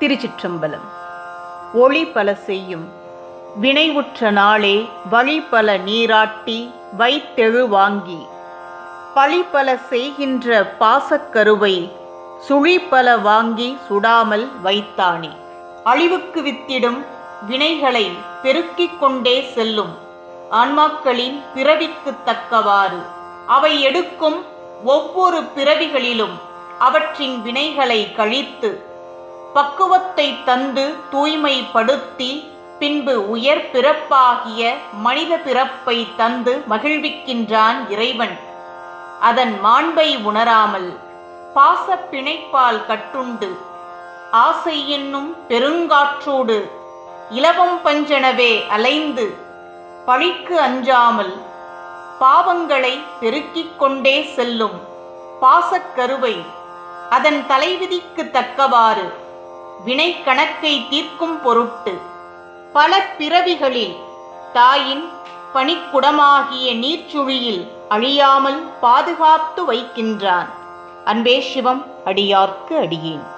திருச்சிற்றம்பலம். ஒளி பல செய்யும். வினைவுற்ற நாளே வழி பல நீராட்டி வைத்தெழு வாங்கி. பழி பல செய்கின்ற பாசக்கருவை சுழி பல வாங்கி சுடாமல் வைத்தானே. அழிவுக்கு வித்திடும் வினைகளை பெருக்கிக் கொண்டே செல்லும் ஆன்மாக்களின் பிறவிக்கு தக்கவாறு. அவை எடுக்கும் ஒவ்வொரு பிறவிகளிலும் அவற்றின் வினைகளை கழித்து பக்குவத்தை தந்து தூய்மைப்படுத்தி பின்பு உயர் பிறப்பாகிய மனித பிறப்பை தந்து மகிழ்விக்கின்றான் இறைவன். அதன் மாண்பை உணராமல் பாச பிணைப்பால் கட்டுண்டு ஆசை என்னும் பெருங்காற்றோடு இலவம் பஞ்சனவே அலைந்து பழிக்கு அஞ்சாமல் பாவங்களை பெருக்கிக் கொண்டே செல்லும் பாசக்கருவை அதன் தலைவிதிக்கு தக்கவாறு வினை கணக்கை தீர்க்கும் பொருட்டு பல பிறவிகளில் தாயின் பனிக்குடமாகிய நீர்ச்சுழியில் அழியாமல் பாதுகாத்து வைக்கின்றான். அன்பே சிவம் அடியார்க்கு அடியேன்.